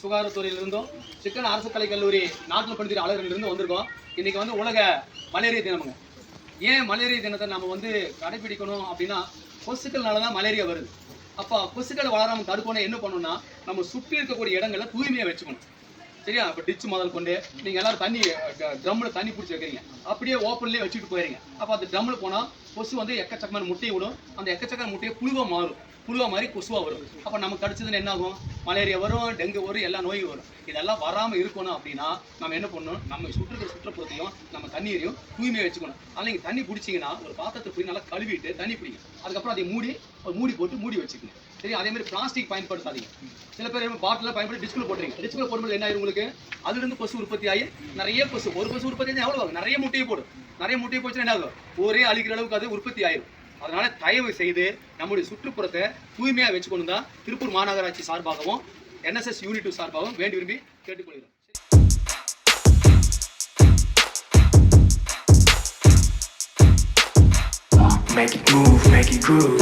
சுகாதாரத்துறையிலிருந்தும் chicken அரசு கலை கல்லூரி நாட்டில் பணிபுரிய அலுவலர்களிலிருந்து வந்திருக்கோம். இன்னைக்கு வந்து உலக மலேரியா தினமுங்க. ஏன் மலேரியா தினத்தை நம்ம வந்து கடைபிடிக்கணும் அப்படின்னா கொசுக்கள்னால தான் மலேரியா வருது. அப்போ கொசுக்கள் வளராமல் தடுக்கணும் என்ன பண்ணணும்னா நம்ம சுற்றி இருக்கக்கூடிய இடங்களை தூய்மையாக வச்சுக்கணும். சரியா? இப்போ டிச்சு முதல் கொண்டு நீங்கள் எல்லாரும் தண்ணி ட்ரம்மில் தண்ணி பிடிச்சி வைக்கிறீங்க. அப்படியே ஓப்பன்லேயே வச்சுட்டு போயிடுங்க அப்போ அந்த ட்ரம்மில் போனால் கொசு வந்து எக்கச்சக்கமான முட்டையை விடும். அந்த எக்கச்சக்கமான முட்டையை புழுவாக மாறும். புழுவாக மாதிரி கொசுவாக வரும். அப்போ நமக்கு கடிச்சதுன்னு என்ன ஆகும்? மலேரியா வரும் டெங்கு வரும் எல்லா நோயும் வரும். இதெல்லாம் வராமல் இருக்கணும் அப்படின்னா நம்ம என்ன பண்ணணும்? நம்ம சுற்றுக்கிற சுற்றுப்புறத்தையும் நம்ம தண்ணீரையும் தூய்மையாக வச்சுக்கணும். அதனால் நீங்கள் தண்ணி பிடிச்சிங்கன்னா ஒரு பாத்திரத்தை போய் நல்லா கழுவிட்டு தண்ணி பிடிங்க. அதுக்கப்புறம் அதை மூடி ஒரு மூடி போட்டு மூடி வச்சுக்கோங்க. சரி அதே மாதிரி பிளாஸ்டிக் பயன்படுத்தாதீங்க. சில பேர் பாட்டில் பயன்படுத்தி டிஸ்கில் போட்டுறீங்க டிஸ்கில் போடும்போது என்ன ஆயிரும் உங்களுக்கு? அதுலேருந்து கொசு உற்பத்தி ஆகி நிறைய கொசு. ஒரு கொசு உற்பத்தி ஆகி எவ்வளோ ஆகும்? நிறைய முட்டையை போடும். நிறைய முட்டையை போச்சுன்னா என்ன ஆகும்? ஒரே அழிக்கிற அளவுக்கு அது உற்பத்தி ஆயிரும். அதனால தயவு செய்து நம்முடைய சுற்றுப்புறத்தை தூய்மையாக வச்சுக்கணும் தான் திருப்பூர் மாநகராட்சி சார்பாகவும் என்எஸ்எஸ் யூனிட் சார்பாகவும் வேண்டி விரும்பி கேட்டுக்கொள்கிறோம் Make it move, make it groove.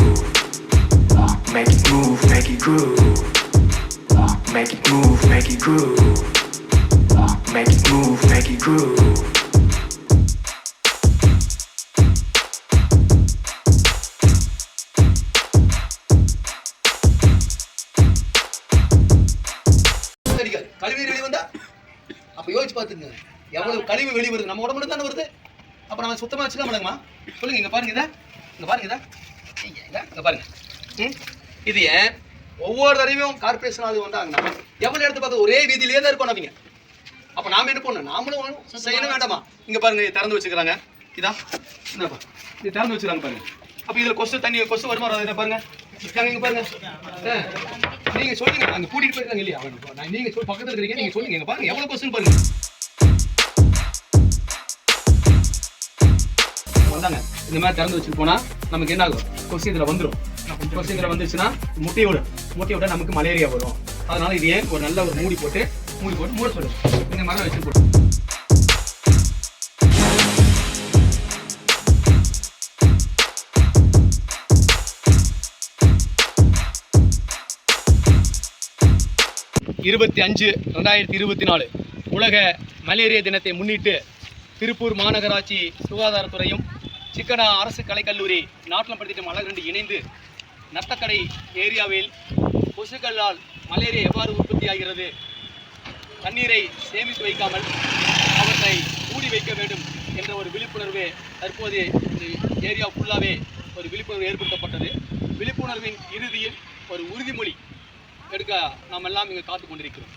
Make it move, make it groove. Make it move, make it groove. Make it move, make it groove. கழிவு வெளியே வந்தா அப்ப யோசிச்சு பார்த்துங்க எவ்வளவு கழிவு வெளியே வருது? நம்ம உடம்புல தானே வருது? அப்ப நம்ம சுத்தமா வச்சுக்க மாட்டோமா சொல்லுங்க இங்க பாருங்க இதை. இங்க பாருங்க இதை. இங்க பாருங்க. ம்? இது ஏன்? ஒவ்வொரு தடவையும் கார்பரேஷன் அது வந்தாங்கன்னா எவ்வளவு இடத்து பார்த்து ஒரே வீதியிலே தான் இருப்போம் அவங்க அப்ப நாம என்ன பண்ணணும்? நாமளும் செய்யணும் வேண்டாமா? இங்க பாருங்க திறந்து வச்சுக்கிறாங்க. இதா. இந்தாப்பா இது திறந்து வச்சுக்கிறாங்க பாருங்க. அப்ப இதுல கொசு தண்ணி கொசு வருமா பாருங்க. இங்க பாருங்க. நீங்க சொல்லுங்க அங்க கூட்டிட்டு போயிருக்காங்க இல்லையா? அவன் நான் நீங்க சொல்லி பக்கத்துல இருக்கீங்க நீங்க சொல்லுங்க எங்க பாருங்க எவ்வளவு கொஸ்டின் பாருங்க. வந்தாங்க. இந்த மாதிரி திறந்து வச்சுட்டு போனா நமக்கு என்ன ஆகும்? கொசு இதுல வந்துடும் கொசு இதுல வந்துச்சுன்னா முட்டையோட முட்டையோட நமக்கு மலேரியா வரும். அதனால இது ஏன் ஒரு நல்ல ஒரு மூடி போட்டு மூடி போட்டு மூட சொல்லுங்க. இந்த மாதிரி வச்சு போட்டு இருபத்தி அஞ்சு ரெண்டாயிரத்தி இருபத்தி நாலு உலக மலேரியா தினத்தை முன்னிட்டு திருப்பூர் மாநகராட்சி சுகாதாரத்துறையும் சிக்கனா அரசு கலைக்கல்லூரி நாட்டிலம் படித்திட்டம் அழகண்டு இணைந்து நத்தக்கடை ஏரியாவில் கொசுக்களால் மலேரியா எவ்வாறு உற்பத்தி ஆகிறது தண்ணீரை சேமித்து வைக்காமல் அவற்றை மூடி வைக்க வேண்டும் என்ற ஒரு விழிப்புணர்வு தற்போது இந்த ஏரியா ஃபுல்லாகவே ஒரு விழிப்புணர்வு ஏற்படுத்தப்பட்டது. விழிப்புணர்வின் இறுதியில் ஒரு உறுதிமொழி எடுக்க நாம் எல்லாம் இங்கு காத்து கொண்டிருக்கிறோம்.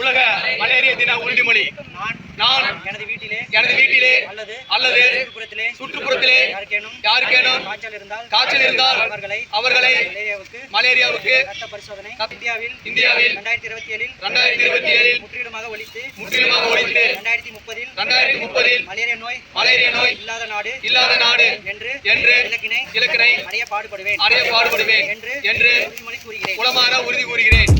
உலக மலேரியா தின உறுதிமொழி. நான் எனது வீட்டிலே எனது வீட்டிலே அல்லது அல்லது சுற்றுப்புறத்திலே சுற்றுப்புறத்திலே யாருக்கேனும் யாருக்கேனும் காய்ச்சல் இருந்தால் காய்ச்சல் இருந்தால் அவர்களை அவர்களை மலேரியாவுக்கு மலேரியாவுக்கு ரத்த பரிசோதனை இந்தியாவில் இந்தியாவில் ரெண்டாயிரத்தி இருபத்தி ஏழில் ரெண்டாயிரத்தி இருபத்தி ஏழில் முற்றிலுமாக ஒழித்து முற்றிலுமாக ஒழித்து முப்பதில் ரெண்டாயிரத்தி முப்பதில் மலேரியா நோய் மலேரியா நோய் இல்லாத நாடு இல்லாத நாடு என்று என்று இலக்கினை இலக்கினை அடைய பாடுபடுவேன். அடைய பாடுபடுவேன் என்று என்று உறுதிமொழி கூறுகிறேன். உளமான உறுதி கூறுகிறேன்.